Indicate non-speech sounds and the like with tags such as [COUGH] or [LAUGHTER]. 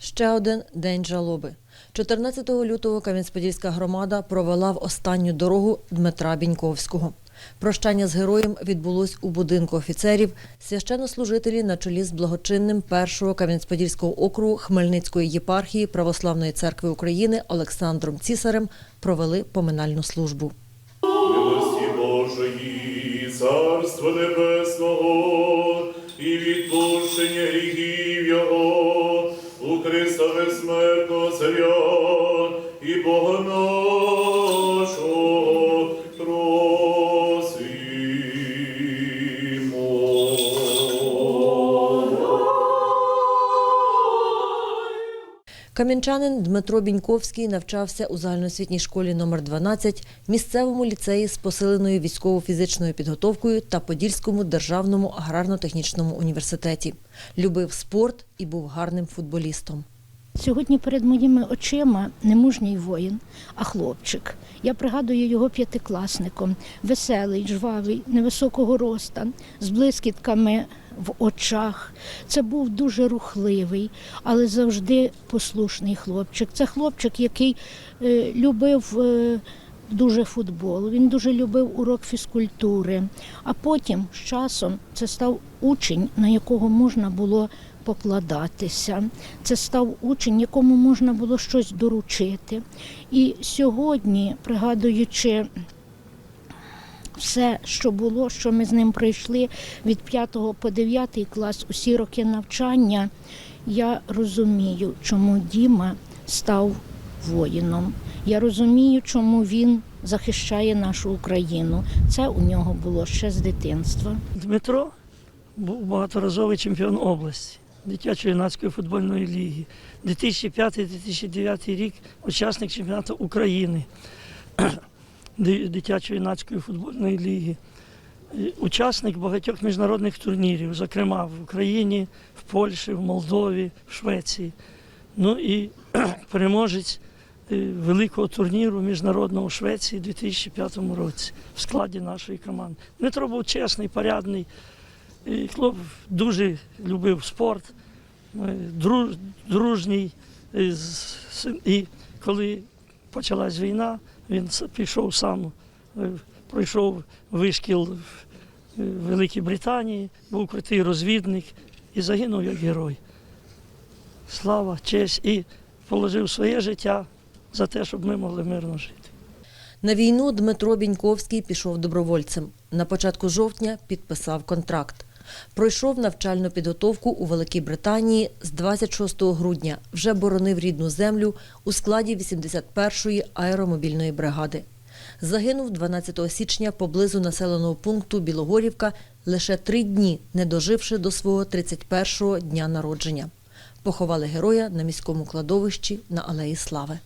Ще один день жалоби. 14 лютого Кам'янець-Подільська громада провела в останню дорогу Дмитра Біньковського. Прощання з героєм відбулось у будинку офіцерів. Священнослужителі на чолі з благочинним першого Кам'янець-Подільського округу Хмельницької єпархії Православної церкви України Олександром Цісарем провели поминальну службу. Милості Божої, Царство Небесного і відпущення гріхів і Бога нашого просимо. Кам'янчанин Дмитро Біньковський навчався у загальноосвітній школі номер 12 місцевому ліцеї з посиленою військово-фізичною підготовкою та Подільському державному аграрно-технічному університеті. Любив спорт і був гарним футболістом. Сьогодні перед моїми очима не мужній воїн, а хлопчик. Я пригадую його п'ятикласником, веселий, жвавий, невисокого роста, з блискітками в очах. Це був дуже рухливий, але завжди послушний хлопчик. Це хлопчик, який е, любив. Дуже футбол, він дуже любив урок фізкультури. А потім з часом це став учень, на якого можна було покладатися. Це став учень, якому можна було щось доручити. І сьогодні, пригадуючи все, що було, що ми з ним пройшли від 5 по 9 клас, усі роки навчання, я розумію, чому Діма став воїном. Я розумію, чому він захищає нашу Україну. Це у нього було ще з дитинства. Дмитро був багаторазовий чемпіон області дитячо-юнацької футбольної ліги. 2005-2009 рік учасник чемпіонату України [CLEARS THROAT] дитячо-юнацької футбольної ліги. Учасник багатьох міжнародних турнірів, зокрема в Україні, в Польщі, в Молдові, в Швеції. Ну і [CLEARS THROAT] переможець великого турніру міжнародного у Швеції у 2005 році в складі нашої команди. Дмитро був чесний, порядний. Хлоп дуже любив спорт, друж- дружній. І коли почалась війна, він пішов сам, е, пройшов вишкіл в е, Великій Британії, був крутий розвідник і загинув як герой. Слава, честь і положив своє життя за те, щоб ми могли мирно жити. На війну Дмитро Біньковський пішов добровольцем. На початку жовтня підписав контракт. Пройшов навчальну підготовку у Великій Британії з 26 грудня. Вже боронив рідну землю у складі 81-ї аеромобільної бригади. Загинув 12 січня поблизу населеного пункту Білогорівка, лише три дні, не доживши до свого 31-го дня народження. Поховали героя на міському кладовищі на Алеї Слави.